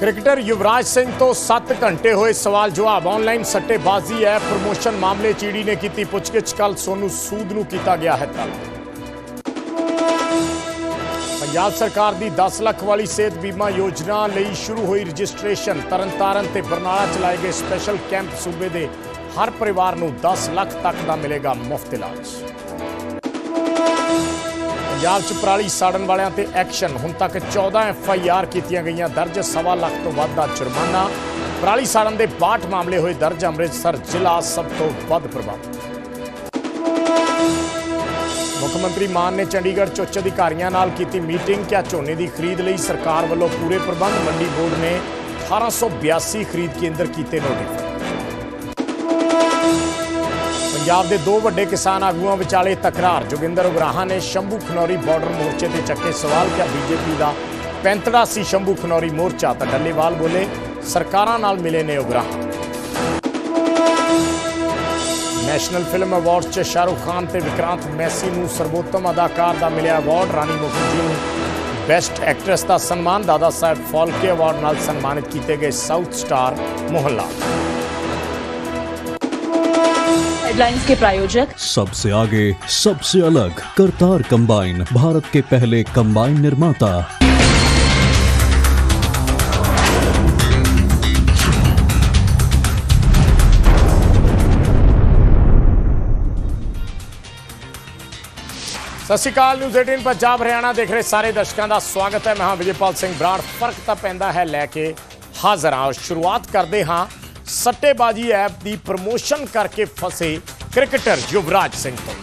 Cricketer Yuvraj Singh ਤੋਂ 7 ਘੰਟੇ ਹੋਏ ਸਵਾਲ ਜਵਾਬ। ਆਨਲਾਈਨ ਸੱਟੇਬਾਜ਼ੀ ਹੈ ਪ੍ਰਮੋਸ਼ਨ ਮਾਮਲੇ ਚੀੜੀ ਨੇ ਕੀਤੀ ਪੁੱਛਗਿੱਛ। ਕੱਲ ਸੋਨੂ ਸੂਦ ਨੂੰ ਕੀਤਾ ਗਿਆ ਹੈ ਤਲਬ। ਪੰਜਾਬ ਸਰਕਾਰ ਦੀ 10 ਲੱਖ ਵਾਲੀ ਸਿਹਤ ਬੀਮਾ ਯੋਜਨਾ ਲਈ ਸ਼ੁਰੂ ਹੋਈ ਰਜਿਸਟ੍ਰੇਸ਼ਨ। ਤਰਨਤਾਰਨ ਤੇ ਬਰਨਾਲਾ ਚਲਾਏ ਗਏ ਸਪੈਸ਼ਲ ਕੈਂਪ ਸੂਬੇ ਦੇ ਹਰ ਪਰਿਵਾਰ ਨੂੰ 10 ਲੱਖ ਤੱਕ ਦਾ ਮਿਲੇਗਾ ਮੁਫਤ ਇਲਾਜ। ਪੰਜਾਬ 'ਚ ਪਰਾਲੀ ਸਾੜਨ ਵਾਲਿਆਂ ਤੇ ਐਕਸ਼ਨ। ਹੁਣ ਤੱਕ 14 ਐਫ ਆਈ ਆਰ ਕੀਤੀਆਂ ਗਈਆਂ, ਦਰਜ ਸਵਾ ਲੱਖ ਤੋਂ ਵੱਧ ਦਾ ਜੁਰਮਾਨਾ। ਪਰਾਲੀ ਸਾੜਨ ਦੇ 62 ਮਾਮਲੇ ਹੋਏ, ਦਰਜ ਅੰਮ੍ਰਿਤਸਰ ਜ਼ਿਲ੍ਹਾ ਸਭ ਤੋਂ ਵੱਧ ਪ੍ਰਭਾਵਿਤ। ਮੁੱਖ ਮੰਤਰੀ ਮਾਨ ਨੇ ਚੰਡੀਗੜ੍ਹ 'ਚ ਉੱਚ ਅਧਿਕਾਰੀਆਂ ਨਾਲ ਕੀਤੀ ਮੀਟਿੰਗ ਕਿਆ ਝੋਨੇ ਦੀ ਖਰੀਦ ਲਈ ਸਰਕਾਰ ਵੱਲੋਂ ਪੂਰੇ ਪ੍ਰਬੰਧ ਮੰਡੀ ਬੋਰਡ ਨੇ 1882 ਖਰੀਦ ਕੇਂਦਰ ਕੀਤੇ ਨੋਟਿਸ। ਪੰਜਾਬ ਦੇ ਦੋ ਵੱਡੇ ਕਿਸਾਨ ਆਗੂਆਂ ਵਿਚਾਲੇ ਤਕਰਾਰ। ਜੋਗਿੰਦਰ ਉਗਰਾਹਾਂ ਨੇ ਸ਼ੰਭੂ ਖਨੌਰੀ ਬਾਰਡਰ ਮੋਰਚੇ ਤੇ ਚੱਕੇ ਸਵਾਲ ਕਿ ਬੀਜੇਪੀ ਦਾ ਪੈਂਤੜਾ ਸੀ ਸ਼ੰਭੂ ਖਨੌਰੀ ਮੋਰਚਾ, ਤਾਂ ਡੱਲੇਵਾਲ ਬੋਲੇ, ਸਰਕਾਰਾਂ ਨਾਲ ਮਿਲੇ ਨੇ ਉਗਰਾਹਾਂ। ਨੈਸ਼ਨਲ ਫਿਲਮ ਅਵਾਰਡ 'ਚ ਸ਼ਾਹਰੁਖ ਖਾਨ ਤੇ ਵਿਕਰਾਂਤ ਮੈਸੀ ਨੂੰ ਸਰਵੋਤਮ ਅਦਾਕਾਰ ਦਾ ਮਿਲਿਆ ਅਵਾਰਡ। ਰਾਣੀ ਮੁਖਰਜੀ ਨੂੰ ਬੈਸਟ ਐਕਟਰੈਸ ਦਾ ਸਨਮਾਨ। ਦਾਦਾ ਸਾਹਿਬ ਫਾਲਕੇ ਅਵਾਰਡ ਨਾਲ ਸਨਮਾਨਿਤ ਕੀਤੇ ਗਏ ਸਾਊਥ ਸਟਾਰ ਮੋਹਨਲਾਲ हेडलाइंस के प्रायोजक सबसे आगे सबसे अलग करतार कंबाइन भारत के पहले कंबाइन निर्माता ਸਤਿ ਸ਼੍ਰੀ ਅਕਾਲ ਨਿਊਜ਼ 18 ਪੰਜਾਬ ਹਰਿਆਣਾ ਦੇਖ ਰਹੇ ਸਾਰੇ ਦਰਸ਼ਕਾਂ ਦਾ ਸਵਾਗਤ ਹੈ ਮੈਂ ਹਾਂ ਵਿਜੇਪਾਲ ਸਿੰਘ ਬਰਾੜ ਫਰਕ ਤਾਂ ਪੈਂਦਾ ਹੈ ਲੈ ਕੇ ਹਾਜ਼ਰ ਹਾਂ ਸ਼ੁਰੂਆਤ ਕਰਦੇ ਹਾਂ ਸੱਟੇਬਾਜ਼ੀ ਐਪ ਦੀ ਪ੍ਰਮੋਸ਼ਨ ਕਰਕੇ ਫਸੇ ਕ੍ਰਿਕਟਰ ਯੁਵਰਾਜ ਸਿੰਘ ਤੋਂ।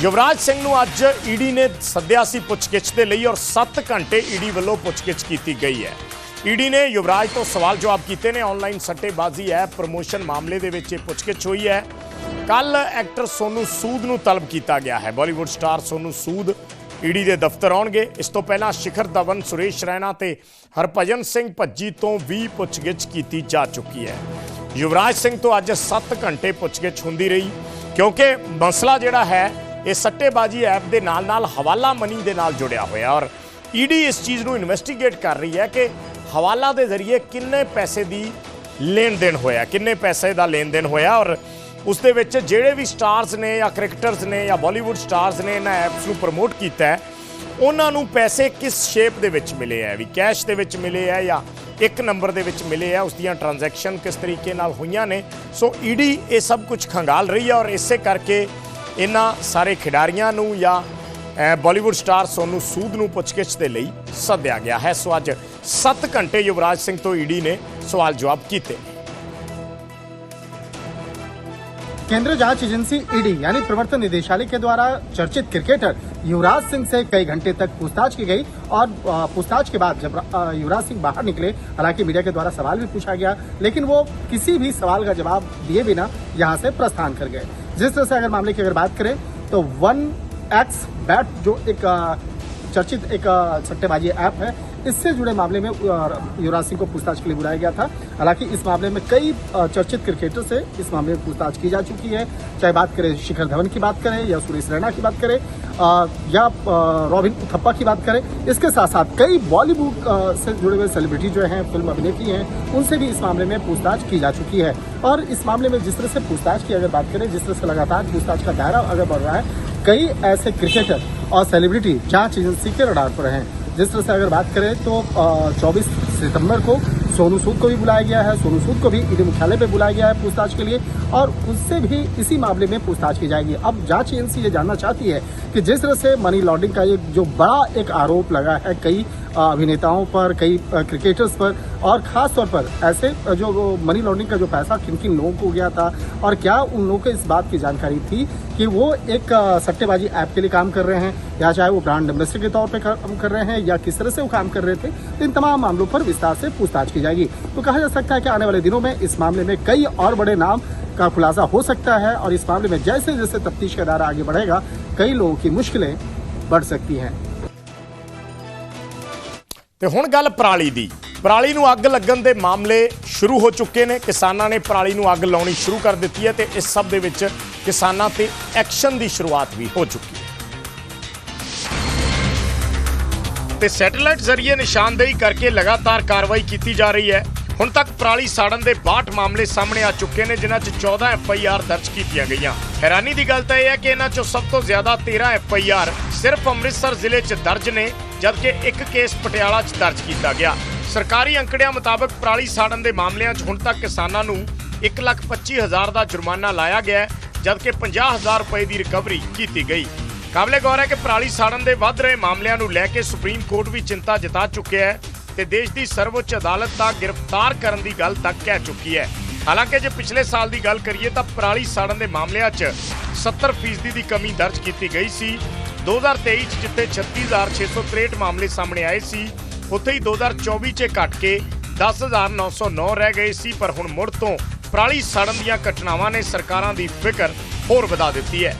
ਯੁਵਰਾਜ ਸਿੰਘ ਨੂੰ ਅੱਜ ਈਡੀ ਨੇ ਸੱਦਿਆ ਸੀ ਪੁੱਛਗਿੱਛ ਦੇ ਲਈ ਔਰ 7 ਘੰਟੇ ਈਡੀ ਵੱਲੋਂ ਪੁੱਛਗਿੱਛ ਕੀਤੀ ਗਈ ਹੈ। ਈਡੀ ਨੇ ਯੁਵਰਾਜ ਤੋਂ ਸਵਾਲ ਜਵਾਬ ਕੀਤੇ ਨੇ। ਆਨਲਾਈਨ ਸੱਟੇਬਾਜ਼ੀ ਐਪ ਪ੍ਰਮੋਸ਼ਨ ਮਾਮਲੇ ਦੇ ਵਿੱਚ ਇਹ ਪੁੱਛਗਿੱਛ ਹੋਈ ਹੈ। ਕੱਲ ਐਕਟਰ ਸੋਨੂ ਸੂਦ ਨੂੰ ਤਲਬ ਕੀਤਾ ਗਿਆ ਹੈ। Bollywood star Sonu Sood ED ਦੇ ਦਫ਼ਤਰ ਆਉਣਗੇ। ਇਸ ਤੋਂ ਪਹਿਲਾਂ ਸ਼ਿਖਰ ਧਵਨ, ਸੁਰੇਸ਼ ਰੈਣਾ ਤੇ ਹਰਭਜਨ ਸਿੰਘ ਭੱਜੀ ਤੋਂ ਵੀ ਪੁੱਛਗਿੱਛ ਕੀਤੀ ਜਾ ਚੁੱਕੀ ਹੈ। ਯੁਵਰਾਜ ਸਿੰਘ ਤੋਂ ਅੱਜ 7 ਘੰਟੇ ਪੁੱਛਗਿੱਛ ਹੁੰਦੀ ਰਹੀ, ਕਿਉਂਕਿ ਮਸਲਾ ਜਿਹੜਾ ਹੈ, ਇਹ ਸੱਟੇਬਾਜ਼ੀ ਐਪ ਦੇ ਨਾਲ-ਨਾਲ ਹਵਾਲਾ ਮਨੀ ਦੇ ਨਾਲ ਜੁੜਿਆ ਹੋਇਆ ਔਰ ਈਡੀ ਇਸ ਚੀਜ਼ ਨੂੰ ਇਨਵੈਸਟੀਗੇਟ ਕਰ ਰਹੀ ਹੈ ਕਿ ਹਵਾਲਾ ਦੇ ਜ਼ਰੀਏ ਕਿੰਨੇ ਪੈਸੇ ਦੀ ਲੈਣ ਦੇਣ ਹੋਇਆ, ਕਿੰਨੇ ਪੈਸੇ ਦਾ ਲੈਣ ਦੇਣ ਹੋਇਆ ਔਰ ਉਸ ਦੇ ਵਿੱਚ ਜਿਹੜੇ ਵੀ ਸਟਾਰਸ ਨੇ ਜਾਂ ਕ੍ਰਿਕਟਰਸ ਨੇ ਜਾਂ ਬਾਲੀਵੁੱਡ ਸਟਾਰਸ ਨੇ ਇਹਨਾਂ ਐਪਸ ਨੂੰ ਪ੍ਰਮੋਟ ਕੀਤਾ ਹੈ ਉਹਨਾਂ ਨੂੰ ਪੈਸੇ ਕਿਸ ਸ਼ੇਪ ਦੇ ਵਿੱਚ ਮਿਲੇ ਹੈ? ਵੀ ਕੈਸ਼ ਦੇ ਵਿੱਚ ਮਿਲੇ ਹੈ ਜਾਂ ਇੱਕ ਨੰਬਰ ਦੇ ਵਿੱਚ ਮਿਲੇ ਹੈ? ਉਸ ਦੀਆਂ ਟ੍ਰਾਂਜੈਕਸ਼ਨ ਕਿਸ ਤਰੀਕੇ ਨਾਲ ਹੋਈਆਂ ਨੇ? ਸੋ ਈਡੀ ਇਹ ਸਭ ਕੁਝ ਖੰਗਾਲ ਰਹੀ ਹੈ ਔਰ ਇਸੇ ਕਰਕੇ ਇਹਨਾਂ ਸਾਰੇ ਖਿਡਾਰੀਆਂ ਨੂੰ ਜਾਂ ਅ, ਬਾਲੀਵੁੱਡ ਸਟਾਰ ਸੋਨੂ ਸੂਦ ਨੂੰ ਪੁੱਛਗਿੱਛ ਦੇ ਲਈ ਸੱਦਿਆ ਗਿਆ ਹੈ। ਸੋ ਅੱਜ 7 ਘੰਟੇ ਯੁਵਰਾਜ ਸਿੰਘ ਤੋਂ ਈਡੀ ਨੇ ਸਵਾਲ ਜਵਾਬ ਕੀਤੇ केंद्रीय जाँच एजेंसी ईडी, यानी प्रवर्तन निदेशालय के द्वारा चर्चित क्रिकेटर युवराज सिंह से कई घंटे तक पूछताछ की गई और पूछताछ के बाद जब युवराज सिंह बाहर निकले, हालाँकि मीडिया के द्वारा सवाल भी पूछा गया, लेकिन वो किसी भी सवाल का जवाब दिए बिना यहाँ से प्रस्थान कर गए। जिस तरह से अगर मामले की अगर बात करें तो वन एक्स बैट जो एक चर्चित एक सट्टेबाजी ऐप है इससे जुड़े मामले में युवराज सिंह को पूछताछ के लिए बुलाया गया था। हालाँकि इस मामले में कई चर्चित क्रिकेटर से इस मामले में पूछताछ की जा चुकी है। चाहे बात करें शिखर धवन की बात करें या सुरेश रैना की बात करें या रॉबिन उथप्पा की बात करें, इसके साथ साथ कई बॉलीवुड से जुड़े हुए सेलिब्रिटी जो हैं, फ़िल्म अभिनेत्री हैं, उनसे भी इस मामले में पूछताछ की जा चुकी है। और इस मामले में जिस तरह से पूछताछ की अगर बात करें, जिस तरह से लगातार पूछताछ का दायरा अगर बढ़ रहा है, कई ऐसे क्रिकेटर और सेलिब्रिटी जाँच एजेंसी के रडार पर हैं। जिस तरह से अगर बात करें तो चौबीस सितंबर को सोनू सूद को भी बुलाया गया है। सोनू सूद को भी ईडी मुख्यालय पे बुलाया गया है पूछताछ के लिए और उससे भी इसी मामले में पूछताछ की जाएगी। अब जाँच एजेंसी ये जानना चाहती है कि जिस तरह से मनी लॉन्ड्रिंग का ये जो बड़ा एक आरोप लगा है कई अभिनेताओं पर, कई क्रिकेटर्स पर, और खास तौर पर ऐसे जो मनी लॉन्ड्रिंग का जो पैसा किन किन लोगों को गया था, और क्या उन लोगों को इस बात की जानकारी थी कि वो एक सट्टेबाजी ऐप के लिए काम कर रहे हैं, या चाहे वो ब्रांड एम्बेसडर के तौर पे काम कर रहे हैं, या किस तरह से वो काम कर रहे थे, इन तमाम मामलों पर विस्तार से पूछताछ की जाएगी। तो कहा जा सकता है कि आने वाले दिनों में इस मामले में कई और बड़े नाम का खुलासा हो सकता है, और इस मामले में जैसे जैसे तफ्तीश का दायरा आगे बढ़ेगा, कई लोगों की मुश्किलें बढ़ सकती हैं। ਤੇ ਹੁਣ ਗੱਲ ਪਰਾਲੀ ਦੀ। ਪਰਾਲੀ ਨੂੰ ਅੱਗ ਲੱਗਣ ਦੇ ਮਾਮਲੇ ਸ਼ੁਰੂ ਹੋ ਚੁੱਕੇ ਨੇ। ਕਿਸਾਨਾਂ ਨੇ ਪਰਾਲੀ ਨੂੰ ਅੱਗ ਲਾਉਣੀ ਸ਼ੁਰੂ ਕਰ ਦਿੱਤੀ ਹੈ ਤੇ ਇਸ ਸਭ ਦੇ ਵਿੱਚ ਕਿਸਾਨਾਂ ਤੇ ਐਕਸ਼ਨ ਦੀ ਸ਼ੁਰੂਆਤ ਵੀ ਹੋ ਚੁੱਕੀ ਹੈ। ਤੇ ਸੈਟੇਲਾਈਟ ਜ਼ਰੀਏ ਨਿਸ਼ਾਨਦੇਹੀ ਕਰਕੇ ਲਗਾਤਾਰ ਕਾਰਵਾਈ ਕੀਤੀ ਜਾ ਰਹੀ ਹੈ। ਹੁਣ ਤੱਕ ਪਰਾਲੀ ਸਾੜਨ ਦੇ 62 ਮਾਮਲੇ ਸਾਹਮਣੇ ਆ ਚੁੱਕੇ ਨੇ ਜਿਨ੍ਹਾਂ 'ਚ 14 ਐਫ ਆਈ ਆਰ ਦਰਜ ਕੀਤੀਆਂ ਗਈਆਂ। ਹੈਰਾਨੀ ਦੀ ਗੱਲ ਤਾਂ ਇਹ ਹੈ ਕਿ ਇਹਨਾਂ 'ਚੋਂ ਸਭ ਤੋਂ ਜ਼ਿਆਦਾ 13 ਐਫ ਆਈ ਆਰ ਸਿਰਫ ਅੰਮ੍ਰਿਤਸਰ ਜ਼ਿਲ੍ਹੇ 'ਚ ਦਰਜ ਨੇ ਜਦਕਿ ਇੱਕ ਕੇਸ ਪਟਿਆਲਾ 'ਚ ਦਰਜ ਕੀਤਾ ਗਿਆ। ਸਰਕਾਰੀ ਅੰਕੜਿਆਂ ਮੁਤਾਬਕ ਪਰਾਲੀ ਸਾੜਨ ਦੇ ਮਾਮਲਿਆਂ 'ਚ ਹੁਣ ਤੱਕ ਕਿਸਾਨਾਂ ਨੂੰ 1,25,000 ਦਾ ਜੁਰਮਾਨਾ ਲਾਇਆ ਗਿਆ ਹੈ, ਜਦਕਿ 50,000 ਰੁਪਏ ਦੀ ਰਿਕਵਰੀ ਕੀਤੀ ਗਈ। ਕਾਬਲੇ ਗੌਰ ਹੈ ਕਿ ਪਰਾਲੀ ਸਾੜਨ ਦੇ ਵੱਧ ਰਹੇ ਮਾਮਲਿਆਂ ਨੂੰ ਲੈ ਕੇ ਸੁਪਰੀਮ ਕੋਰਟ ਵੀ ਚਿੰਤਾ ਜਤਾ ਚੁੱਕਿਆ ਹੈ। ਤੇ ਦੇਸ਼ ਦੀ ਸਰਵਉੱਚ ਅਦਾਲਤ ਦਾ ਗ੍ਰਿਫਤਾਰ ਕਰਨ ਦੀ ਗੱਲ ਤੱਕ ਕਹਿ ਚੁੱਕੀ ਹੈ। ਹਾਲਾਂਕਿ ਜੇ ਪਿਛਲੇ ਸਾਲ ਦੀ ਗੱਲ ਕਰੀਏ ਤਾਂ ਪਰਾਲੀ ਸਾੜਨ ਦੇ ਮਾਮਲਿਆਂ 'ਚ 70% ਦੀ ਕਮੀ ਦਰਜ ਕੀਤੀ ਗਈ ਸੀ। 2023 'ਚ ਜਿੱਥੇ 36663 ਮਾਮਲੇ ਸਾਹਮਣੇ ਆਏ ਸੀ, ਉੱਥੇ ਹੀ 2024 'ਚ ਇਹ ਘਟ ਕੇ 10909 ਰਹਿ ਗਏ ਸੀ, ਪਰ ਹੁਣ ਮੁੜ ਤੋਂ ਪਰਾਲੀ ਸਾੜਨ ਦੀਆਂ ਘਟਨਾਵਾਂ ਨੇ ਸਰਕਾਰਾਂ ਦੀ ਫਿਕਰ ਹੋਰ ਵਧਾ ਦਿੱਤੀ ਹੈ।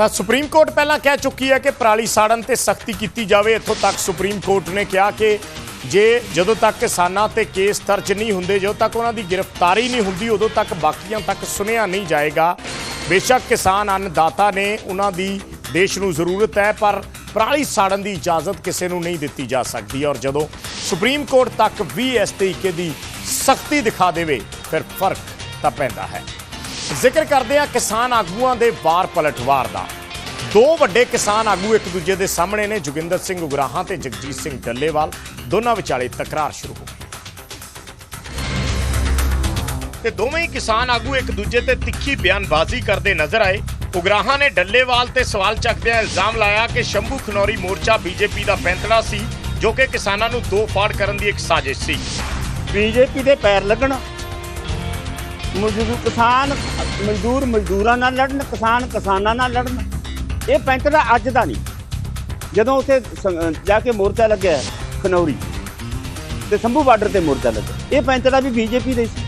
ਤਾਂ ਸੁਪਰੀਮ ਕੋਰਟ ਪਹਿਲਾਂ ਕਹਿ ਚੁੱਕੀ ਹੈ ਕਿ ਪਰਾਲੀ ਸਾੜਨ ਤੇ ਸਖਤੀ ਕੀਤੀ ਜਾਵੇ। ਇੱਥੋਂ ਤੱਕ ਸੁਪਰੀਮ ਕੋਰਟ ਨੇ ਕਿਹਾ ਕਿ ਜੇ ਜਦੋਂ ਤੱਕ ਕਿਸਾਨਾਂ ਤੇ ਕੇਸ ਦਰਜ ਨਹੀਂ ਹੁੰਦੇ, ਜਦੋਂ ਤੱਕ ਉਹਨਾਂ ਦੀ ਗ੍ਰਿਫਤਾਰੀ ਨਹੀਂ ਹੁੰਦੀ, ਉਦੋਂ ਤੱਕ ਬਾਕੀਆਂ ਤੱਕ ਸੁਣਿਆ ਨਹੀਂ ਜਾਏਗਾ। ਬੇਸ਼ੱਕ ਕਿਸਾਨ ਅੰਨਦਾਤਾ ਨੇ ਉਹਨਾਂ ਦੀ ਦੇਸ਼ ਨੂੰ ਜ਼ਰੂਰਤ ਹੈ, ਪਰ ਪਰਾਲੀ ਸਾੜਨ ਦੀ ਇਜਾਜ਼ਤ ਕਿਸੇ ਨੂੰ ਨਹੀਂ ਦਿੱਤੀ ਜਾ ਸਕਦੀ ਔਰ ਜਦੋਂ ਸੁਪਰੀਮ ਕੋਰਟ ਤੱਕ ਵੀ ਇਸ ਤਰੀਕੇ ਦੀ ਸਖਤੀ ਦਿਖਾ ਦੇਵੇ, ਫਿਰ ਫ਼ਰਕ ਤਾਂ ਪੈਂਦਾ ਹੈ। ਜ਼ਿਕਰ ਕਰਦੇ ਆ ਕਿਸਾਨ ਆਗੂਆਂ ਦੇ ਵਾਰ ਪਲਟਵਾਰ ਦਾ। ਦੋ ਵੱਡੇ ਕਿਸਾਨ ਆਗੂ ਇੱਕ ਦੂਜੇ ਦੇ ਸਾਹਮਣੇ ਨੇ, ਜੋਗਿੰਦਰ ਸਿੰਘ ਉਗਰਾਹਾਂ ਤੇ ਜਗਜੀਤ ਸਿੰਘ ਡੱਲੇਵਾਲ। ਦੋਨਾਂ ਵਿਚਾਲੇ ਤਕਰਾਰ ਸ਼ੁਰੂ ਹੋ ਗਈ। ਤੇ ਦੋਵੇਂ ਹੀ ਕਿਸਾਨ ਆਗੂ ਇੱਕ ਦੂਜੇ ਤੇ ਤਿੱਖੀ ਬਿਆਨਬਾਜ਼ੀ ਕਰਦੇ ਨਜ਼ਰ ਆਏ। ਉਗਰਾਹਾਂ ਨੇ ਡੱਲੇਵਾਲ ਤੇ ਸਵਾਲ ਚੱਕਦਿਆਂ ਇਲਜ਼ਾਮ ਲਾਇਆ ਕਿ ਸ਼ੰਭੂ ਖਨੌਰੀ ਮੋਰਚਾ ਬੀਜੇਪੀ ਦਾ ਪੈਂਤੜਾ ਸੀ, ਜੋ ਕਿ ਕਿਸਾਨਾਂ ਨੂੰ ਦੋ ਫਾੜ ਕਰਨ ਦੀ ਇੱਕ ਸਾਜ਼ਿਸ਼ ਸੀ। ਬੀਜੇਪੀ ਦੇ ਪੈਰ ਲੱਗਣਾ ਮਜ਼ਦੂਰ ਕਿਸਾਨ ਮਜ਼ਦੂਰ ਮਜ਼ਦੂਰਾਂ ਨਾਲ ਲੜਨ ਕਿਸਾਨ ਕਿਸਾਨਾਂ ਨਾਲ ਲੜਨ। ਇਹ ਪੈਂਤੜਾ ਅੱਜ ਦਾ ਨਹੀਂ। ਜਦੋਂ ਉੱਥੇ ਜਾ ਕੇ ਮੋਰਚਾ ਲੱਗਿਆ ਖਨੌਰੀ ਤੇ ਸੰਭੂ ਬਾਰਡਰ ਤੇ ਮੋਰਚਾ ਲੱਗਿਆ। ਇਹ ਪੈਂਤੜਾ ਵੀ ਬੀਜੇਪੀ ਦੇ ਸੀ।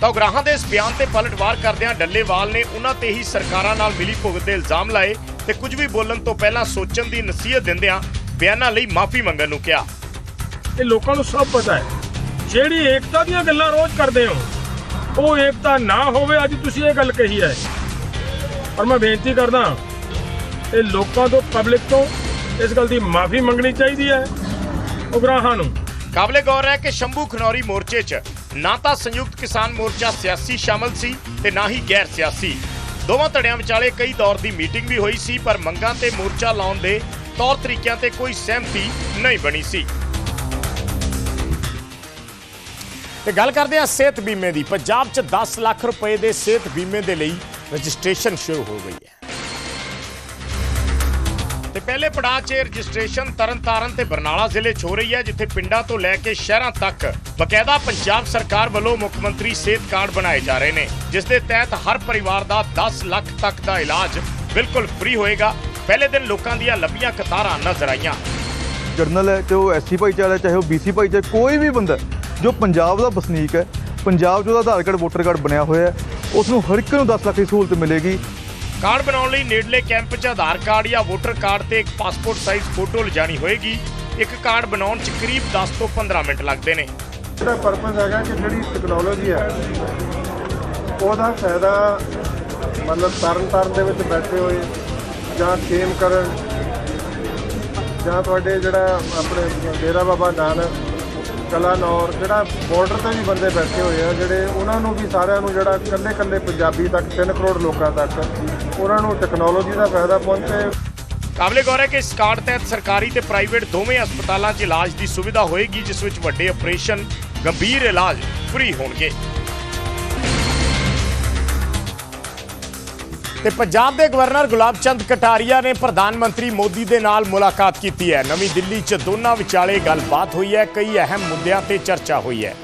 ਤਾਂ ਉਗਰਾਹਾਂ ਦੇ ਇਸ ਬਿਆਨ ਤੇ ਪਲਟਵਾਰ ਕਰਦਿਆਂ ਡੱਲੇਵਾਲ ਨੇ ਉਹਨਾਂ ਤੇ ਹੀ ਸਰਕਾਰਾਂ ਨਾਲ ਮਿਲੀ ਭੁਗਤ ਦੇ ਇਲਜ਼ਾਮ ਲਾਏ ਤੇ ਕੁਝ ਵੀ ਬੋਲਣ ਤੋਂ ਪਹਿਲਾਂ ਸੋਚਣ ਦੀ ਨਸੀਹਤ ਦਿੰਦਿਆਂ ਬਿਆਨਾਂ ਲਈ ਮਾਫੀ ਮੰਗਣ ਨੂੰ ਕਿਹਾ। ਇਹ ਲੋਕਾਂ ਨੂੰ ਸਭ ਪਤਾ ਹੈ। ਜਿਹੜੀ ਏਕਤਾ ਦੀਆਂ ਗੱਲਾਂ ਰੋਜ਼ ਕਰਦੇ ਹੋ ਉਹ ਏਕਤਾ ਨਾ ਹੋਵੇ, ਅੱਜ ਤੁਸੀਂ ਇਹ ਗੱਲ ਕਹੀ ਹੈ। ਪਰ ਮੈਂ ਬੇਨਤੀ ਕਰਦਾ ਇਹ ਲੋਕਾਂ ਤੋਂ ਪਬਲਿਕ ਤੋਂ ਇਸ ਗੱਲ ਦੀ ਮਾਫੀ ਮੰਗਣੀ ਚਾਹੀਦੀ ਹੈ, ਉਗਰਾਹਾਂ ਨੂੰ। ਕਾਬਲੇ ਗੌਰ ਹੈ ਕਿ ਸ਼ੰਭੂ ਖਨੌਰੀ ਮੋਰਚੇ 'ਚ ਨਾ ਤਾਂ ਸੰਯੁਕਤ ਕਿਸਾਨ ਮੋਰਚਾ ਸਿਆਸੀ ਸ਼ਾਮਲ ਸੀ ਤੇ ਨਾ ਹੀ ਗੈਰ ਸਿਆਸੀ। ਦੋਵਾਂ ਧੜਿਆਂ ਵਿਚਾਲੇ ਕਈ ਦੌਰ ਦੀ ਮੀਟਿੰਗ ਵੀ ਹੋਈ ਸੀ, ਪਰ ਮੰਗਾਂ ਤੇ ਮੋਰਚਾ ਲਾਉਣ ਦੇ ਤੌਰ ਤਰੀਕਿਆਂ ਤੇ ਕੋਈ ਸਹਿਮਤੀ ਨਹੀਂ ਬਣੀ ਸੀ। ਤੇ ਗੱਲ ਕਰਦੇ ਹਾਂ ਸਿਹਤ ਬੀਮੇ ਦੀ। ਪੰਜਾਬ 'ਚ 10 ਲੱਖ ਰੁਪਏ ਦੇ ਸਿਹਤ ਬੀਮੇ ਦੇ ਲਈ ਰਜਿਸਟ੍ਰੇਸ਼ਨ ਸ਼ੁਰੂ ਹੋ ਗਈ ਹੈ। ਤੇ ਪਹਿਲੇ ਪੜਾਅ 'ਚ ਰਜਿਸਟ੍ਰੇਸ਼ਨ ਤਰਨਤਾਰਨ ਤੇ ਬਰਨਾਲਾ ਜ਼ਿਲ੍ਹੇ 'ਚ ਹੋ ਰਹੀ ਹੈ, ਜਿੱਥੇ ਪਿੰਡਾਂ ਤੋਂ ਲੈ ਕੇ ਸ਼ਹਿਰਾਂ ਤੱਕ ਬਕਾਇਦਾ ਪੰਜਾਬ ਸਰਕਾਰ ਵੱਲੋਂ ਮੁੱਖ ਮੰਤਰੀ ਸਿਹਤ ਕਾਰਡ ਬਣਾਏ ਜਾ ਰਹੇ ਨੇ, ਜਿਸ ਦੇ ਤਹਿਤ ਹਰ ਪਰਿਵਾਰ ਦਾ 10 ਲੱਖ ਤੱਕ ਦਾ ਇਲਾਜ ਬਿਲਕੁਲ ਫ੍ਰੀ ਹੋਏਗਾ। ਪਹਿਲੇ ਦਿਨ ਲੋਕਾਂ ਦੀਆਂ ਲੰਬੀਆਂ ਕਤਾਰਾਂ ਨਜ਼ਰ ਆਈਆਂ। ਜਰਨਲ ਹੈ, ਚਾਹੇ ਉਹ ਐਸਸੀ ਭਾਈਚਾਰਾ, ਚਾਹੇ ਉਹ ਬੀਸੀ ਭਾਈਚਾਰਾ, ਕੋਈ ਵੀ ਬੰਦਾ ਜੋ ਪੰਜਾਬ ਦਾ ਵਸਨੀਕ ਹੈ ਪੰਜਾਬ 'ਚ ਉਹਦਾ ਆਧਾਰ ਕਾਰਡ ਵੋਟਰ ਕਾਰਡ ਬਣਿਆ ਹੋਇਆ ਹੈ ਉਸ ਨੂੰ ਹਰ ਇੱਕ ਨੂੰ 10 ਲੱਖ ਦੀ ਸਹੂਲਤ ਮਿਲੇਗੀ। ਕਾਰਡ ਬਣਾਉਣ ਲਈ ਨੇੜਲੇ ਕੈਂਪ 'ਚ ਆਧਾਰ ਕਾਰਡ ਜਾਂ ਵੋਟਰ ਕਾਰਡ ਤੇ ਇੱਕ ਪਾਸਪੋਰਟ ਸਾਈਜ਼ ਫੋਟੋ ਲਿਜਾਣੀ ਹੋਏਗੀ। ਇੱਕ ਕਾਰਡ ਬਣਾਉਣ 'ਚ ਕਰੀਬ 10 ਤੋਂ 15 ਮਿੰਟ ਲੱਗਦੇ ਨੇ। ਜਿਹੜਾ ਪਰਪਸ ਹੈਗਾ ਕਿ ਜਿਹੜੀ ਟੈਕਨੋਲੋਜੀ ਹੈ ਉਹਦਾ ਫਾਇਦਾ ਮਤਲਬ ਤਰਨ ਤਾਰਨ ਦੇ ਵਿੱਚ ਬੈਠੇ ਹੋਏ ਜਾਂ ਖੇਮ ਕਰਨ ਜਾਂ ਤੁਹਾਡੇ ਜਿਹੜਾ ਆਪਣੇ ਡੇਰਾ ਬਾਬਾ ਨਾਨਕ ਕਲਾਨੌਰ ਜਿਹੜਾ ਬਾਰਡਰ ਤੇ ਵੀ ਬੰਦੇ ਬੈਠੇ ਹੋਏ ਆ, ਜਿਹੜੇ ਉਹਨਾਂ ਨੂੰ ਵੀ ਸਾਰਿਆਂ ਨੂੰ ਜਿਹੜਾ ਇਕੱਲੇ ਇਕੱਲੇ ਪੰਜਾਬੀ ਤੱਕ 3 ਕਰੋੜ ਲੋਕਾਂ ਤੱਕ, ਉਹਨਾਂ ਨੂੰ ਟੈਕਨੋਲੋਜੀ ਦਾ ਫਾਇਦਾ ਪਹੁੰਚੇ। ਕਾਬਲੇ ਗੌਰ ਹੈ ਕਿ ਇਸ ਕਾਰਡ ਤਹਿਤ ਸਰਕਾਰੀ ਤੇ ਪ੍ਰਾਈਵੇਟ ਦੋਵੇਂ ਹਸਪਤਾਲਾਂ 'ਚ ਇਲਾਜ ਦੀ ਸੁਵਿਧਾ ਹੋਏਗੀ, ਜਿਸ ਵਿੱਚ ਵੱਡੇ ਆਪਰੇਸ਼ਨ ਗੰਭੀਰ ਇਲਾਜ ਫ੍ਰੀ ਹੋਣਗੇ। ਤੇ ਪੰਜਾਬ ਦੇ ਗਵਰਨਰ ਗੁਲਾਬ ਚੰਦ ਕਟਾਰੀਆ ਨੇ ਪ੍ਰਧਾਨ ਮੰਤਰੀ ਮੋਦੀ ਦੇ ਨਾਲ ਮੁਲਾਕਾਤ ਕੀਤੀ ਹੈ। ਨਵੀਂ ਦਿੱਲੀ 'ਚ ਦੋਨਾਂ ਵਿਚਾਲੇ ਗੱਲਬਾਤ ਹੋਈ ਹੈ। ਕਈ ਅਹਿਮ ਮੁੱਦਿਆਂ ਤੇ ਚਰਚਾ ਹੋਈ ਹੈ।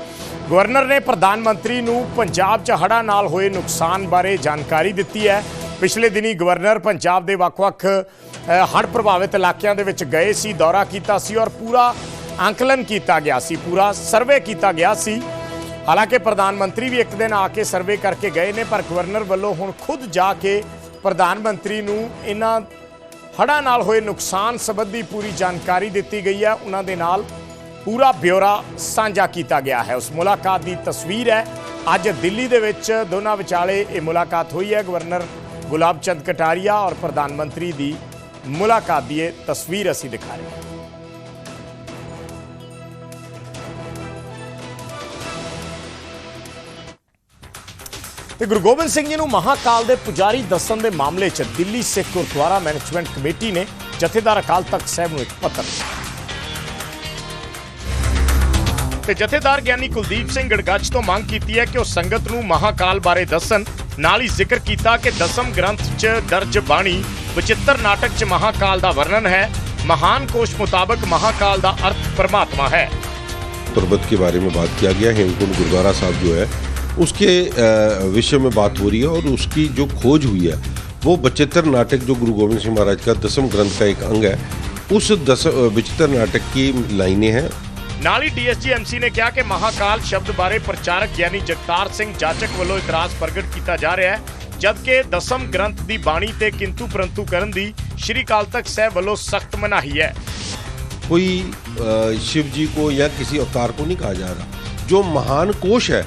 ਗਵਰਨਰ ਨੇ ਪ੍ਰਧਾਨ ਮੰਤਰੀ ਨੂੰ ਪੰਜਾਬ 'ਚ ਹੜ੍ਹਾਂ ਨਾਲ ਹੋਏ ਨੁਕਸਾਨ ਬਾਰੇ ਜਾਣਕਾਰੀ ਦਿੱਤੀ ਹੈ। ਪਿਛਲੇ ਦਿਨੀ ਗਵਰਨਰ ਪੰਜਾਬ ਦੇ ਵੱਖ-ਵੱਖ ਹੜ੍ਹ ਪ੍ਰਭਾਵਿਤ ਇਲਾਕਿਆਂ ਦੇ ਵਿੱਚ ਗਏ ਸੀ, ਦੌਰਾ ਕੀਤਾ ਸੀ ਔਰ ਪੂਰਾ ਅੰਕਲਨ ਕੀਤਾ ਗਿਆ ਸੀ, ਪੂਰਾ ਸਰਵੇ ਕੀਤਾ ਗਿਆ ਸੀ। ਹਾਲਾਂਕਿ ਪ੍ਰਧਾਨ ਮੰਤਰੀ ਵੀ ਇੱਕ ਦਿਨ ਆ ਕੇ ਸਰਵੇ ਕਰਕੇ ਗਏ ਨੇ, ਪਰ ਗਵਰਨਰ ਵੱਲੋਂ ਹੁਣ ਖੁਦ ਜਾ ਕੇ ਪ੍ਰਧਾਨ ਮੰਤਰੀ ਨੂੰ ਇਹਨਾਂ ਹੜ੍ਹਾਂ ਨਾਲ ਹੋਏ ਨੁਕਸਾਨ ਸੰਬੰਧੀ ਪੂਰੀ ਜਾਣਕਾਰੀ ਦਿੱਤੀ ਗਈ ਹੈ। ਉਹਨਾਂ ਦੇ ਨਾਲ ਪੂਰਾ ਬਿਊਰਾ ਸਾਂਝਾ ਕੀਤਾ ਗਿਆ ਹੈ। ਉਸ ਮੁਲਾਕਾਤ ਦੀ ਤਸਵੀਰ ਹੈ। ਅੱਜ ਦਿੱਲੀ ਦੇ ਵਿੱਚ ਦੋਨਾਂ ਵਿਚਾਲੇ ਇਹ ਮੁਲਾਕਾਤ ਹੋਈ ਹੈ। ਗਵਰਨਰ ਗੁਲਾਬ ਚੰਦ ਕਟਾਰੀਆ ਔਰ ਪ੍ਰਧਾਨ ਮੰਤਰੀ ਦੀ ਮੁਲਾਕਾਤ ਦੀ ਇਹ ਤਸਵੀਰ ਅਸੀਂ ਦਿਖਾ ਰਹੇ ਹਾਂ। ਤੇ ਗੁਰੂ ਗੋਬਿੰਦ ਸਿੰਘ ਜੀ ਨੂੰ ਮਹਾਕਾਲ ਦੇ ਪੁਜਾਰੀ ਦੱਸਣ ਦੇ ਮਾਮਲੇ 'ਚ ਦਿੱਲੀ ਸਿੱਖ ਗੁਰਦੁਆਰਾ ਮੈਨੇਜਮੈਂਟ ਕਮੇਟੀ ਨੇ ਜਥੇਦਾਰ ਅਕਾਲ ਤਖਤ ਸਾਹਿਬ ਨੂੰ ਇੱਕ ਪੱਤਰ ਲਿਖਿਆ ਤੇ ਜਥੇਦਾਰ ਗਿਆਨੀ ਕੁਲਦੀਪ ਸਿੰਘ ਗੜਗੱਜ ਤੋਂ ਮੰਗ ਕੀਤੀ ਹੈ ਕਿ ਉਹ ਸੰਗਤ ਨੂੰ ਮਹਾਕਾਲ ਬਾਰੇ ਦੱਸਣ ਨਾਲ ਹੀ ਜ਼ਿਕਰ ਕੀਤਾ ਕਿ ਦਸਮ ਗ੍ਰੰਥ 'ਚ ਦਰਜ ਬਾਣੀ ਵਿਚਿੱਤਰ ਨਾਟਕ 'ਚ ਮਹਾਕਾਲ ਦਾ ਵਰਣਨ ਹੈ ਮਹਾਨ ਕੋਸ਼ ਮੁਤਾਬਕ ਮਹਾਕਾਲ ਦਾ ਅਰਥ ਪਰਮਾਤਮਾ ਹੈ पर्वत के बारे में बात किया गया हेमकुंड गुरुद्वारा साहब जो है उसके अ, विषय में बात हो रही है और उसकी जो खोज हुई है वो बचित्र नाटक जो गुरु गोविंद सिंह महाराज का दसम ग्रंथ का एक अंग है उस दस अ, विचित्र नाटक की लाइनें हैं ਨਾਲ ਹੀ ਡੀਐਸਜੀ ਐਮਸੀ ਨੇ ਕਿਹਾ ਕਿ ਮਹਾਕਾਲ ਸ਼ਬਦ ਬਾਰੇ ਪ੍ਰਚਾਰਕ ਯਾਨੀ ਜਗਤਾਰ ਸਿੰਘ ਜਾਚਕ ਵੱਲੋਂ ਇਤਰਾਜ਼ ਪ੍ਰਗਟ ਕੀਤਾ ਜਾ ਰਿਹਾ ਹੈ ਜਦਕਿ ਦਸਮ ਗ੍ਰੰਥ ਦੀ ਬਾਣੀ ਤੇ ਕਿੰਤੂ ਪਰੰਤੂ ਕਰਨ ਦੀ ਸ਼੍ਰੀ ਅਕਾਲ ਤਖਤ ਸਾਹਿਬ ਵੱਲੋਂ ਸਖਤ ਮਨਾਹੀ ਹੈ कोई अ, शिव जी को या किसी अवतार को नहीं कहा जा रहा जो महान कोश है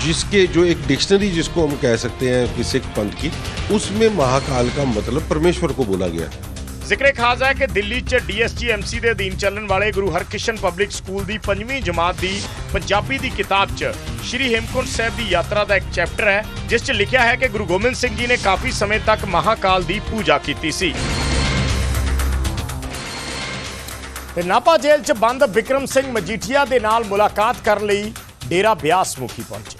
जिसके जो एक डिक्शनरी जिसको हम कह सकते हैं कि सिख पंथ की उसमें महाकाल का मतलब परमेश्वर को बोला गया है ਜ਼ਿਕਰੇ ਖਾਸ ਹੈ ਕਿ ਦਿੱਲੀ 'ਚ ਡੀਐਸਜੀ ਐਮਸੀ ਦੇ ਅਧੀਨ ਚੱਲਣ ਵਾਲੇ ਗੁਰੂ ਹਰਕ੍ਰਿਸ਼ਨ ਪਬਲਿਕ ਸਕੂਲ ਦੀ ਪੰਜਵੀਂ ਜਮਾਤ ਦੀ ਪੰਜਾਬੀ ਦੀ ਕਿਤਾਬ 'ਚ ਸ਼੍ਰੀ ਹੇਮਕੁੰਟ ਸਾਹਿਬ ਦੀ ਯਾਤਰਾ ਦਾ ਇੱਕ ਚੈਪਟਰ ਹੈ ਜਿਸ 'ਚ ਲਿਖਿਆ ਹੈ ਕਿ ਗੁਰੂ ਗੋਬਿੰਦ ਸਿੰਘ ਜੀ ਨੇ ਕਾਫੀ ਸਮੇਂ ਤੱਕ ਮਹਾਕਾਲ ਦੀ ਪੂਜਾ ਕੀਤੀ ਸੀ ਤੇ ਨਾਪਾ ਜੇਲ੍ਹ 'ਚ ਬੰਦ ਵਿਕਰਮ ਸਿੰਘ ਮਜੀਠੀਆ ਦੇ ਨਾਲ ਮੁਲਾਕਾਤ ਕਰਨ ਲਈ ਡੇਰਾ ਬਿਆਸ ਮੁਖੀ ਪਹੁੰਚੇ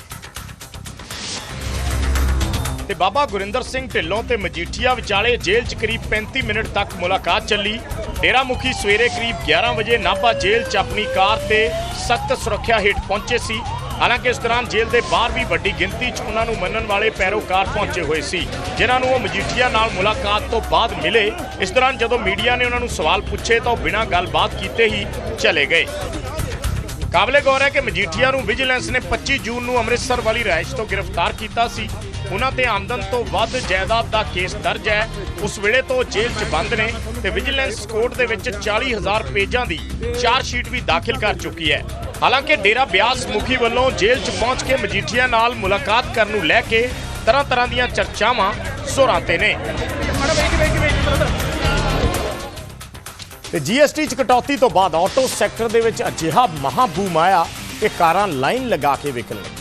ਤੇ ਬਾਬਾ ਗੁਰਿੰਦਰ ਸਿੰਘ ਢਿੱਲੋਂ ਤੇ ਮਜੀਠੀਆ ਵਿਚਾਲੇ ਜੇਲ੍ਹ 'ਚ ਕਰੀਬ 35 ਮਿੰਟ ਤੱਕ ਮੁਲਾਕਾਤ ਚੱਲੀ। ਡੇਰਾ ਮੁਖੀ ਸਵੇਰੇ ਕਰੀਬ 11 ਵਜੇ ਨਾਭਾ ਜੇਲ੍ਹ 'ਚ ਆਪਣੀ ਕਾਰ ਤੇ ਸਖਤ ਸੁਰੱਖਿਆ ਹੇਠ ਪਹੁੰਚੇ ਸੀ। ਹਾਲਾਂਕਿ ਇਸ ਦੌਰਾਨ ਜੇਲ੍ਹ ਦੇ ਬਾਹਰ ਵੀ ਵੱਡੀ ਗਿਣਤੀ 'ਚ ਉਹਨਾਂ ਨੂੰ ਮੰਨਣ ਵਾਲੇ ਪੈਰੋਕਾਰ ਪਹੁੰਚੇ ਹੋਏ ਸੀ। ਜਿਨ੍ਹਾਂ ਨੂੰ ਉਹ ਮਜੀਠੀਆ ਨਾਲ ਮੁਲਾਕਾਤ ਤੋਂ ਬਾਅਦ ਮਿਲੇ। ਇਸ ਦੌਰਾਨ ਜਦੋਂ ਮੀਡੀਆ ਨੇ ਉਹਨਾਂ ਨੂੰ ਸਵਾਲ ਪੁੱਛੇ ਤਾਂ ਉਹ ਬਿਨਾਂ ਗੱਲਬਾਤ ਕੀਤੇ ਹੀ ਚਲੇ ਗਏ। ਕਾਬਲੇ ਗੌਰ ਹੈ ਕਿ ਮਜੀਠੀਆ ਨੂੰ ਵਿਜੀਲੈਂਸ ਨੇ 25 ਜੂਨ ਨੂੰ ਅੰਮ੍ਰਿਤਸਰ ਵਾਲੀ ਰਿਹਾਇਸ਼ ਤੋਂ ਗ੍ਰਿਫਤਾਰ ਕੀਤਾ ਸੀ। ਉਹਨਾਂ ਤੇ ਆਮਦਨ ਤੋਂ ਵੱਧ ਜਾਇਦਾਦ ਦਾ ਕੇਸ ਦਰਜ ਹੈ। ਉਸ ਵੇਲੇ ਤੋਂ ਜੇਲ੍ਹ 'ਚ ਬੰਦ ਨੇ ਤੇ ਵਿਜੀਲੈਂਸ ਕੋਰਟ ਦੇ ਵਿੱਚ 40000 ਪੇਜਾਂ ਦੀ ਚਾਰ ਸ਼ੀਟ ਵੀ ਦਾਖਲ ਕਰ ਚੁੱਕੀ ਹੈ। ਹਾਲਾਂਕਿ ਡੇਰਾ ਬਿਆਸ ਮੁਖੀ ਵੱਲੋਂ ਜੇਲ੍ਹ 'ਚ ਪਹੁੰਚ ਕੇ ਮਜੀਠੀਆ ਨਾਲ ਮੁਲਾਕਾਤ ਕਰਨ ਨੂੰ ਲੈ ਕੇ ਤਰ੍ਹਾਂ ਤਰ੍ਹਾਂ ਦੀਆਂ ਚਰਚਾਵਾਂ ਸੁਰਾਂ ਤੇ ਨੇ। ਤੇ ਜੀਐਸਟੀ 'ਚ ਕਟੌਤੀ ਤੋਂ ਬਾਅਦ ਆਟੋ ਸੈਕਟਰ ਦੇ ਵਿੱਚ ਅਜਿਹਾ ਮਹਾ ਬੂਮ ਆਇਆ ਕਿ ਕਾਰਾਂ ਲਾਈਨ ਲਗਾ ਕੇ ਵਿਕਣ ਲੱਗੀਆਂ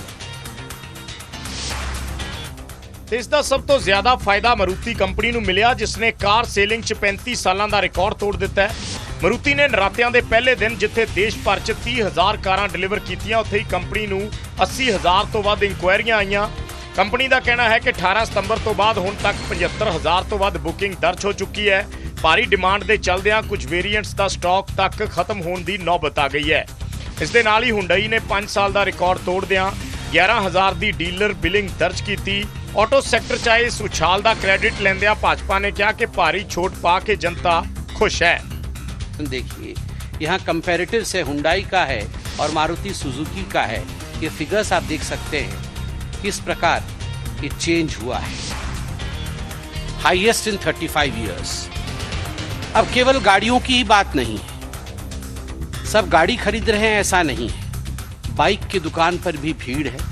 ਇਸ ਦਾ ਸਭ ਤੋਂ ਜ਼ਿਆਦਾ ਫਾਇਦਾ ਮਰੂਤੀ ਕੰਪਨੀ ਨੂੰ ਮਿਲਿਆ ਜਿਸ ਨੇ ਕਾਰ ਸੇਲਿੰਗ 'ਚ 35 ਸਾਲਾਂ ਦਾ ਰਿਕਾਰਡ ਤੋੜ ਦਿੱਤਾ ਹੈ। ਮਰੂਤੀ ਨੇ ਨਰਾਤਿਆਂ ਦੇ ਪਹਿਲੇ ਦਿਨ ਜਿੱਥੇ ਦੇਸ਼ ਭਰ 'ਚ 30000 ਕਾਰਾਂ ਡਿਲੀਵਰ ਕੀਤੀਆਂ, ਉੱਥੇ ਹੀ ਕੰਪਨੀ ਨੂੰ 80000 ਤੋਂ ਵੱਧ ਇਨਕੁਆਇਰੀਆਂ ਆਈਆਂ। ਕੰਪਨੀ ਦਾ ਕਹਿਣਾ ਹੈ ਕਿ 18 ਸਤੰਬਰ ਤੋਂ ਬਾਅਦ ਹੁਣ ਤੱਕ 75000 ਤੋਂ ਵੱਧ ਬੁਕਿੰਗ ਦਰਜ ਹੋ ਚੁੱਕੀ ਹੈ। ਭਾਰੀ ਡਿਮਾਂਡ ਦੇ ਚੱਲਦਿਆਂ ਕੁਝ ਵੇਰੀਐਂਟਸ ਦਾ ਸਟਾਕ ਤੱਕ ਖਤਮ ਹੋਣ ਦੀ ਨੌਬਤ ਆ ਗਈ ਹੈ। ਇਸ ਦੇ ਨਾਲ ਹੀ ਹੁੰਡਈ ਨੇ 5 ਸਾਲ ਦਾ ਰਿਕਾਰਡ ਤੋੜਦਿਆਂ 11000 ਦੀ ਡੀਲਰ ਬਿਲਿੰਗ ਦਰਜ ਕੀਤੀ। ਆਟੋ ਸੈਕਟਰ ਚਾਹੇ ਇਸ ਉਛਾਲ ਦਾ ਕ੍ਰੈਡਿਟ ਲੈਂਦਿਆਂ ਭਾਜਪਾ ਨੇ ਕਿਹਾ ਕਿ ਭਾਰੀ ਛੋਟ ਪਾ ਕੇ ਜਨਤਾ ਖੁਸ਼ ਹੈ देखिए यहाँ कंपैरेटिव से हुंडाई का है और मारुति सुजुकी का है ये फिगर्स आप देख सकते हैं किस प्रकार ये चेंज हुआ है हाईएस्ट इन 35 इयर्स अब केवल गाड़ियों की ही बात नहीं है सब गाड़ी खरीद रहे हैं ऐसा नहीं है बाइक की दुकान पर भी भीड़ है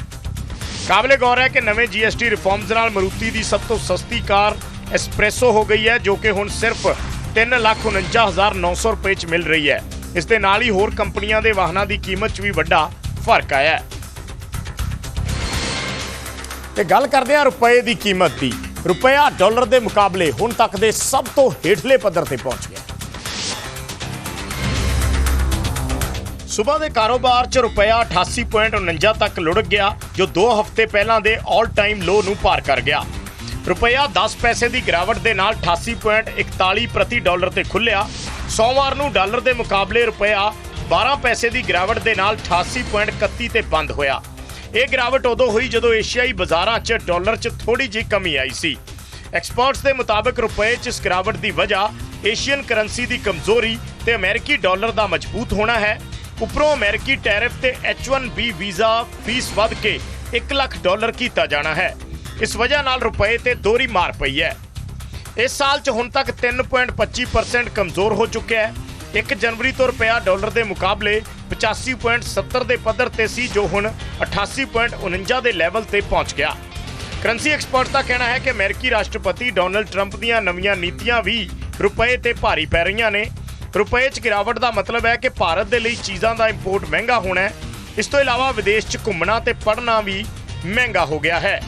ਕਾਬਲੇ ਗੌਰ ਹੈ ਕਿ ਨਵੇਂ ਜੀਐਸਟੀ ਰਿਫਾਰਮਸ ਨਾਲ ਮਰੂਤੀ ਦੀ ਸਭ ਤੋਂ ਸਸਤੀ ਕਾਰ ਐਸਪ੍ਰੈਸੋ ਹੋ ਗਈ ਹੈ, ਜੋ ਕਿ ਹੁਣ ਸਿਰਫ 349900 ਰੁਪਏ 'ਚ ਮਿਲ ਰਹੀ ਹੈ। ਇਸ ਦੇ ਨਾਲ ਹੀ ਹੋਰ ਕੰਪਨੀਆਂ ਦੇ ਵਾਹਨਾਂ ਦੀ ਕੀਮਤ 'ਚ ਵੀ ਵੱਡਾ ਫ਼ਰਕ ਆਇਆ ਹੈ। ਤੇ ਗੱਲ ਕਰਦੇ ਹਾਂ ਰੁਪਏ ਦੀ ਕੀਮਤ ਦੀ। ਰੁਪਇਆ ਡਾਲਰ ਦੇ ਮੁਕਾਬਲੇ ਹੁਣ ਤੱਕ ਦੇ ਸਭ ਤੋਂ ਹੇਠਲੇ ਪੱਧਰ ਤੇ ਪਹੁੰਚ ਗਿਆ। ਸਵੇਰ ਦੇ ਕਾਰੋਬਾਰ 'ਚ ਰੁਪਇਆ 88.49 ਤੱਕ ਲੁੜਕ ਗਿਆ, ਜੋ 2 ਹਫ਼ਤੇ ਪਹਿਲਾਂ ਦੇ ਆਲ ਟਾਈਮ ਲੋ ਨੂੰ ਪਾਰ ਕਰ ਗਿਆ। ਰੁਪਇਆ 10 ਪੈਸੇ ਦੀ ਗਿਰਾਵਟ ਦੇ ਨਾਲ 88.41 ਪ੍ਰਤੀ ਡਾਲਰ ਤੇ ਖੁੱਲਿਆ ਸੋਮਵਾਰ ਨੂੰ ਡਾਲਰ ਦੇ ਮੁਕਾਬਲੇ ਰੁਪਇਆ 12 ਪੈਸੇ ਦੀ ਗਿਰਾਵਟ ਦੇ ਨਾਲ 88.31 ਤੇ ਬੰਦ ਹੋਇਆ। ਇਹ ਗਿਰਾਵਟ ਉਦੋਂ ਹੋਈ ਜਦੋਂ ਏਸ਼ੀਆਈ ਬਾਜ਼ਾਰਾਂ 'ਚ ਡਾਲਰ 'ਚ ਥੋੜੀ ਜਿਹੀ ਕਮੀ ਆਈ ਸੀ। ਐਕਸਪਰਟਸ ਦੇ ਮੁਤਾਬਕ ਰੁਪਏ 'ਚ ਇਸ ਗਿਰਾਵਟ ਦੀ ਵਜ੍ਹਾ ਏਸ਼ੀਅਨ ਕਰੰਸੀ ਦੀ ਕਮਜ਼ੋਰੀ ਤੇ ਅਮਰੀਕੀ ਡਾਲਰ ਦਾ ਮਜ਼ਬੂਤ ਹੋਣਾ ਹੈ। ਉੱਪਰੋਂ ਅਮਰੀਕੀ ਟੈਰਿਫ ਤੇ H1B ਵੀਜ਼ਾ ਫੀਸ ਵੱਧ ਕੇ 1 ਲੱਖ ਡਾਲਰ ਕੀਤਾ ਜਾਣਾ ਹੈ। ਇਸ ਵਜ੍ਹਾ ਨਾਲ ਰੁਪਏ ਤੇ ਦੋਹਰੀ ਮਾਰ ਪਈ ਹੈ। ਇਸ ਸਾਲ 'ਚ ਹੁਣ ਤੱਕ 3.25% ਕਮਜ਼ੋਰ ਹੋ ਚੁੱਕਿਆ ਹੈ। 1 ਜਨਵਰੀ ਤੋਂ ਰੁਪਇਆ ਡਾਲਰ ਦੇ ਮੁਕਾਬਲੇ 85.70 ਦੇ ਪੱਧਰ ਤੇ ਸੀ, ਜੋ ਹੁਣ 88.49 ਦੇ ਲੈਵਲ ਤੇ ਪਹੁੰਚ ਗਿਆ। ਕਰੰਸੀ ਐਕਸਪਰਟ ਦਾ ਕਹਿਣਾ ਹੈ ਕਿ ਅਮਰੀਕੀ ਰਾਸ਼ਟਰਪਤੀ ਡੋਨਲਡ ਟਰੰਪ ਦੀਆਂ ਨਵੀਆਂ ਨੀਤੀਆਂ ਵੀ ਰੁਪਏ ਤੇ ਭਾਰੀ ਪੈ ਰਹੀਆਂ ਨੇ। ਰੁਪਏ 'ਚ ਗਿਰਾਵਟ ਦਾ ਮਤਲਬ ਹੈ ਕਿ ਭਾਰਤ ਦੇ ਲਈ ਚੀਜ਼ਾਂ ਦਾ ਇੰਪੋਰਟ ਮਹਿੰਗਾ ਹੋਣਾ ਹੈ। ਇਸ ਤੋਂ ਇਲਾਵਾ ਵਿਦੇਸ਼ 'ਚ ਘੁੰਮਣਾ ਤੇ ਪੜ੍ਹਨਾ ਵੀ ਮਹਿੰਗਾ ਹੋ ਗਿਆ ਹੈ।